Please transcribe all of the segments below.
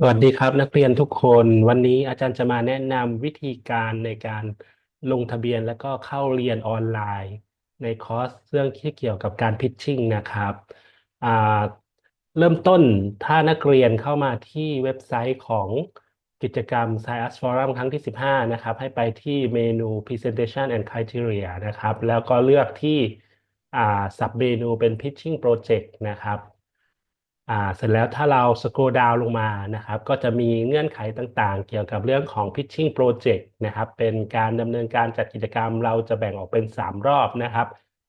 สวัสดีครับ นักเรียนทุกคนวันนี้อาจารย์จะมาแนะนำวิธีการในการลงทะเบียนแล้วก็เข้าเรียนออนไลน์ ในคอร์สเรื่องที่เกี่ยวกับการพิชชิ่งนะครับอ่าเริ่มต้นถ้านักเรียนเข้ามาที่เว็บไซต์ของกิจกรรม Science Forum ครั้งที่ 15 นะครับ ให้ไปที่เมนู Presentation and Criteria นะครับ แล้วก็เลือกที่อ่า sub เมนูเป็น Pitching Project นะครับ อ่าเสร็จแล้วถ้าเราสคร l ดาวลงมานะครับก็จะมีเงื่อนไขต่างๆ เกี่ยวกับเรื่องของ Pitching Project นะครับเป็นการดำเนินการจัดกิจกรรมเราจะแบ่งออกเป็น 3 รอบนะครับ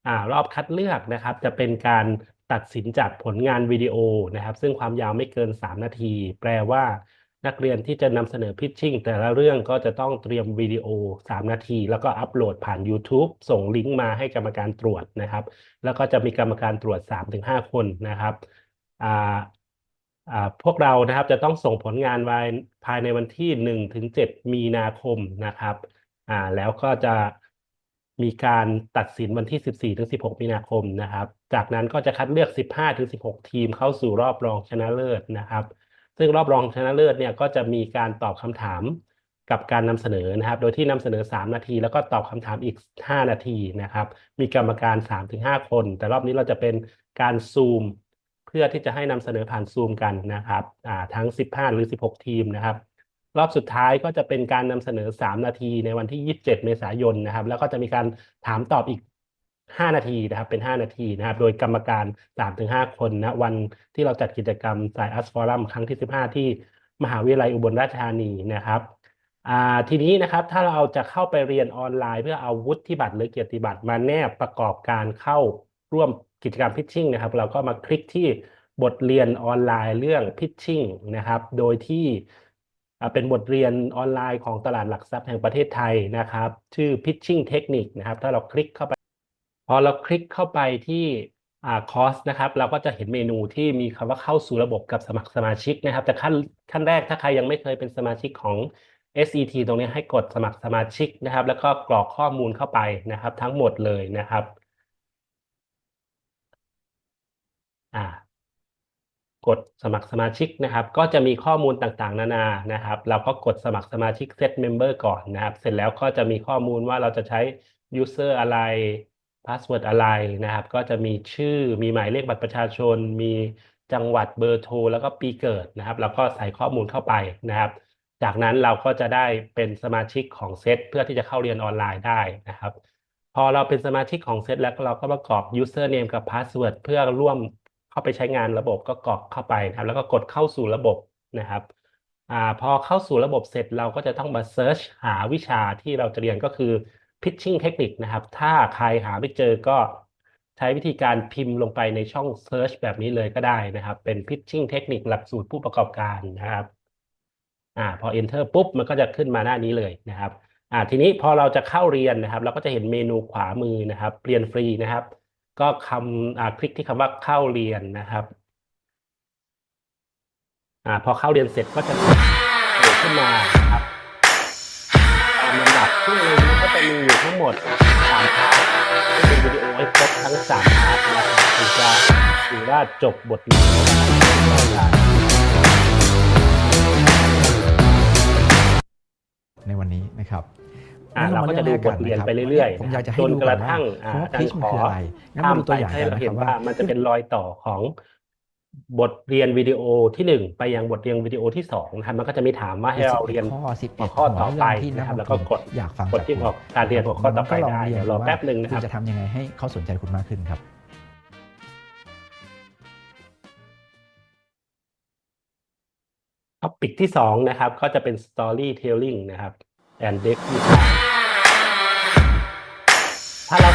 อ่ารอบคัดเลือกนะครับจะเป็นการตัดสินจากผลงานวิดีโอนะครับ ซึ่งความยาวไม่เกิน 3 นาที แปลว่านักเรียนที่จะนำเสนอ Pitching แต่ละเรื่องก็จะต้องเตรียมวิดีโอ 3 นาที แล้วก็อัปโหลดผ่าน YouTube ส่งลิงก์มาให้กรรมการตรวจนะครับ แล้วก็จะมีกรรมการตรวจ 3-5 คนนะครับ พวกเรานะครับจะต้องส่งผลงานไว้ภายในวันที่หนึ่งถึงเจ็ดมีนาคมนะครับอ่าแล้วก็จะมีการตัดสินวันที่สิบสี่ถึงสิบหกมีนาคมนะครับ จากนั้นก็จะคัดเลือกสิบห้าถึงสิบหกทีมเข้าสู่รอบรองชนะเลิศนะครับ ซึ่งรอบรองชนะเลิศเนี่ยก็จะมีการตอบคำถามกับการนำเสนอนะครับ โดยที่นำเสนอ 3 นาที แล้วก็ตอบคำถามอีก 5 นาทีนะครับ มีกรรมการ 3-5 คน แต่รอบนี้เราจะเป็นการซูม เพื่อที่จะให้นำเสนอผ่านซูมกันนะครับทั้ง 15 หรือ 16 ทีมนะครับ รอบสุดท้ายก็จะเป็นการนำเสนอ 3 นาทีในวันที่ 27 เมษายนนะครับ แล้วก็จะมีการถามตอบอีก 5 นาทีนะครับ เป็น 5 นาทีนะครับ โดยกรรมการ 3-5 คนนะวันที่เราจัดกิจกรรมสายอัสฟอรัมครั้งที่ 15 ที่มหาวิทยาลัยอุบลราชธานีนะครับทีนี้นะครับถ้าเราจะเข้าไปเรียนออนไลน์ เพื่อเอาวุฒิบัตรหรือเกียรติบัตรมาแนบประกอบการเข้าร่วม กิจกรรมพิชชิ่งนะครับ เราก็มาคลิกที่บทเรียนออนไลน์เรื่องพิชชิ่งนะครับ โดยที่เป็นบทเรียนออนไลน์ของตลาดหลักทรัพย์แห่งประเทศไทยนะครับ ชื่อ Pitching Technique นะครับ ถ้าเราคลิกเข้าไป พอเราคลิกเข้าไปที่คอร์สนะครับ เราก็จะเห็นเมนูที่มีคำว่าเข้าสู่ระบบกับสมัครสมาชิกนะครับ แต่ขั้นขั้นแรกถ้าใครยังไม่เคยเป็นสมาชิกของ SET ตรงนี้ให้กดสมัครสมาชิกนะครับ แล้วก็กรอกข้อมูลเข้าไปนะครับ ทั้งหมดเลยนะครับ อ่ากดสมัครสมาชิกนะครับ ก็จะมีข้อมูลต่างๆ นานานะครับ เราก็กดสมัครสมาชิก Set Member ก่อนนะครับ เสร็จแล้วก็จะมีข้อมูลว่าเราจะใช้ User อะไร Password อะไรนะครับ ก็จะมีชื่อมีหมายเลขบัตรประชาชน มีจังหวัดเบอร์โทร แล้วก็ปีเกิดนะครับแล้วก็ใส่ข้อมูลเข้าไปนะครับ จากนั้นเราก็จะได้เป็นสมาชิกของเซตเพื่อที่จะเข้าเรียนออนไลน์ได้นะครับ พอเราเป็นสมาชิกของเซตแล้วเราก็ประกอบ username กับ password เพื่อร่วม เข้าไปใช้งานระบบก็กรอกเข้าไปนะครับแล้วก็กดเข้าสู่ระบบนะครับอ่าพอเข้าสู่ระบบเสร็จเราก็จะต้องมา search หาวิชาที่เราจะเรียนก็คือ pitching technique นะครับ ถ้าใครหาไม่เจอก็ใช้วิธีการพิมพ์ลงไปในช่อง search แบบนี้เลยก็ได้นะครับ เป็น pitching technique หลักสูตรผู้ประกอบการนะครับอ่าพอ enter ปุ๊บ มันก็จะขึ้นมาหน้านี้เลยนะครับอ่าทีนี้พอเราจะเข้าเรียนนะครับ เราก็จะเห็นเมนูขวามือนะครับ เรียนฟรีนะครับ ก็คำอ่าคลิกที่คำว่าเข้าเรียนนะครับอ่าพอเข้าเรียนเสร็จก็จะโผล่ขึ้นมาครับตามลำดับซึ่งในนี้ก็จะมีอยู่ทั้งหมดสามพาร์ทซึ่เป็นวิดีโอให้ครบทั้งสามพาร์ทนะครับถึงจะถือว่าจบบทเรียนได้ เราก็จะดูมบทเรียนไปเรื่อยๆผมอยากจะจให้นดูกก่อระนว่าทั่งอ่าคำว่าอาจาร pitch ย์มันขอคืออะไรงั้นข้ามาดูไปตัวอย่างให้กันเรานะคเห็รันบว่าว่ามันจะเป็นรอยต่อของบทเรียนวิดีโอที่หนึ่งไปยังบทเรียนวิดีโอที่สองนะครับมันก็จะมีถามว่าให้เราเรียนข้อสิบหัเอ็วดข้อต่อไปที่นันะครับลงแล้วก็ทุนกดอยากฟังกดที่บอกการเรียนหัวข้อต่อไปได้เรียนเดี๋ยวรอว่าแป๊บหนึ่งนะคุคณรับจะทำยังไงให้เขาสนใจคุณมากขึ้นครับท็อปิกที่สองนะครับก็จะเป็น storytelling นะครับ and deck ถ้าเรา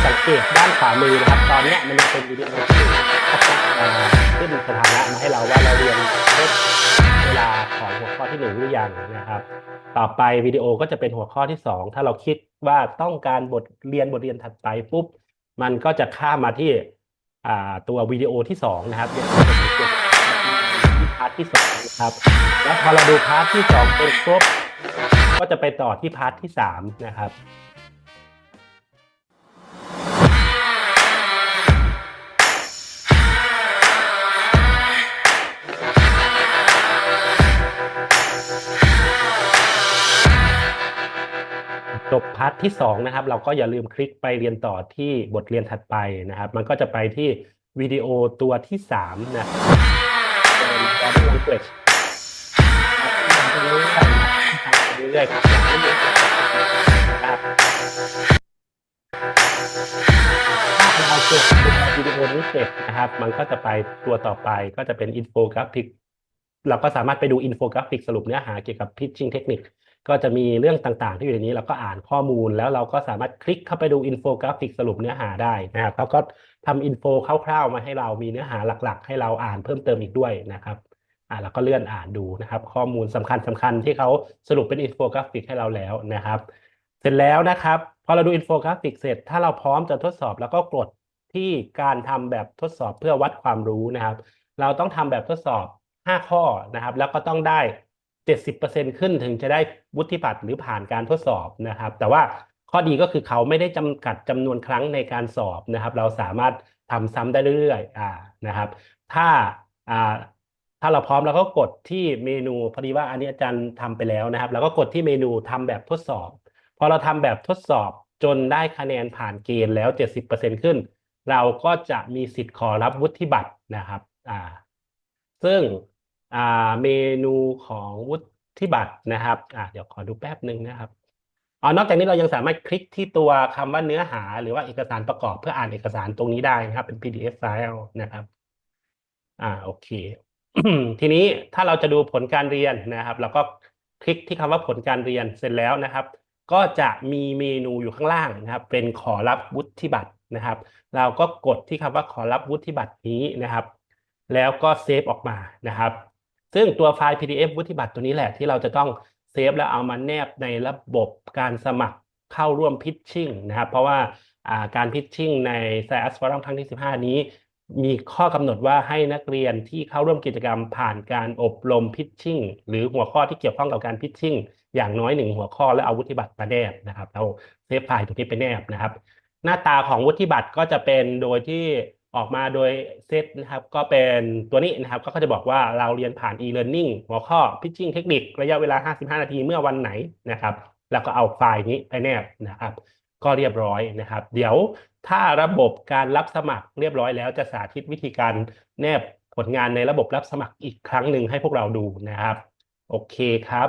สังเกตด้านขวามือนะครับ ตอนเนี้ยมันยังเป็นวิดีโอที่อ่าขึ้นสถานะมาให้เราว่าเราเรียนครบเวลาของหัวข้อที่หนึ่งหรือยังนะครับ ต่อไปวิดีโอก็จะเป็นหัวข้อที่สองถ้าเราคิดว่าต้องการบทเรียนบทเรียนถัดไปปุ๊บมันก็จะข้ามมาที่ตัววิดีโอที่สองนะครับเนี่ยเราจะสังพาร์ทที่สองนะครับ แล้วพอเราดูพาร์ทที่สองเป็นครบก็จะไปต่อที่พาร์ทที่สามนะครับ จบพาร์ทที่สองนะครับเราก็อย่าลืมคลิกไปเรียนต่อที่บทเรียนถัดไปนะครับ มันก็จะไปที่วิดีโอตัวที่สามนะครับเป็น body language ไปเรื่อยๆครับถ้าเราจบวิดีโอนี้เสร็จนะครับ มันก็จะไปตัวต่อไปก็จะเป็นอินโฟกราฟิกเราก็สามารถไปดูอินโฟกราฟิกสรุปเนื้อหาเกี่ยวกับ pitching เทคนิค ก็จะมีเรื่องต่างๆ ที่อยู่ในนี้เราก็อ่านข้อมูลแล้วเราก็สามารถคลิกเข้าไปดูอินโฟกราฟิกสรุปเนื้อหาได้นะครับแล้วก็ทำอินโฟคร่าวๆมาให้เรามีเนื้อหาหลักๆ ให้เราอ่านเพิ่มเติมอีกด้วยนะครับอ่าเราก็เลื่อนอ่านดูนะครับ ข้อมูลสำคัญสคัญที่เขาสรุปเป็นอินโฟกราฟิกให้เราแล้วนะครับ เสร็จแล้วนะครับ พอเราดูอินโฟกราฟิกเสร็จ ถ้าเราพร้อมจะทดสอบแล้วก็กดที่การทำแบบทดสอบเพื่อวัดความรู้นะครับ เราต้องทำแบบทดสอบ 5 ข้อนะครับ แล้วก็ต้องได้ 70%ขึ้นถึงจะได้วุฒิบัตรหรือผ่านการทดสอบนะครับ แต่ว่าข้อดีก็คือเขาไม่ได้จำกัดจำนวนครั้งในการสอบนะครับ เราสามารถทำซ้ำได้เรื่อยๆอ่านะครับ ถ้าอ่าถ้าเราพร้อมเราก็กดที่เมนูพอดีว่าอันนี้อาจารย์ทำไปแล้วนะครับ แล้วก็กดที่เมนูทำแบบทดสอบ พอเราทำแบบทดสอบจนได้คะแนนผ่านเกณฑ์แล้ว 70%ขึ้น เราก็จะมีสิทธิ์ขอรับวุฒิบัตรนะครับอ่าซึ่ง เมนูของวุฒิบัตรนะครับอ่าเดี๋ยวขอดูแป๊บหนึ่งนะครับอ๋อนอกจากนี้เรายังสามารถคลิกที่ตัวคำว่าเนื้อหา หรือว่าเอกสารประกอบเพื่ออ่านเอกสารตรงนี้ได้นะครับ เป็น PDF ไฟล์นะครับ อ่าโอเค ทีนี้ถ้าเราจะดูผลการเรียนนะครับเราก็คลิกที่คำว่าผลการเรียนเสร็จแล้วนะครับ ก็จะมีเมนูอยู่ข้างล่างนะครับ เป็นขอรับวุฒิบัตรนะครับ เราก็กดที่คำว่าขอรับวุฒิบัตรนี้นะครับ แล้วก็เซฟออกมานะครับ ซึ่งตัวไฟล์ PDF วุฒิบัตรตัวนี้แหละที่เราจะต้องเซฟแล้วเอามาแนบในระบบการสมัครเข้าร่วมพิชชิ่งนะครับ เพราะว่าการพิชชิ่งใน SciAS Forum ครั้งที่ 15 นี้ มีข้อกำหนดว่าให้นักเรียนที่เข้าร่วมกิจกรรมผ่านการอบรมพิชชิ่งหรือหัวข้อที่เกี่ยวข้องกับการพิชชิ่งอย่างน้อยหนึ่งหัวข้อและเอาวุฒิบัตรมาแนบนะครับเราเซฟไฟล์ตรงนี้ไปแนบนะครับ หน้าตาของวุฒิบัตรก็จะเป็นโดยที่ ออกมาโดยเซตนะครับ ก็เป็นตัวนี้นะครับ ก็จะบอกว่าเราเรียนผ่าน e-learning หัวข้อ pitching เทคนิคระยะเวลา 55 นาทีเมื่อวันไหนนะครับ แล้วก็เอาไฟล์นี้ไปแนบนะครับ ก็เรียบร้อยนะครับ เดี๋ยวถ้าระบบการรับสมัครเรียบร้อยแล้วจะสาธิตวิธีการแนบผลงานในระบบรับสมัครอีกครั้งหนึ่งให้พวกเราดูนะครับ โอเคครับ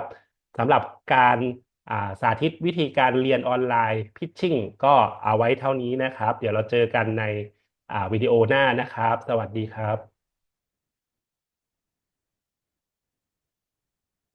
สำหรับการาสาธิตวิธีการเรียนออนไลน์พิชชิ่งก็เอาไว้เท่านี้นะครับ เดี๋ยวเราเจอกันใน วิดีโอหน้านะครับ สวัสดีครับ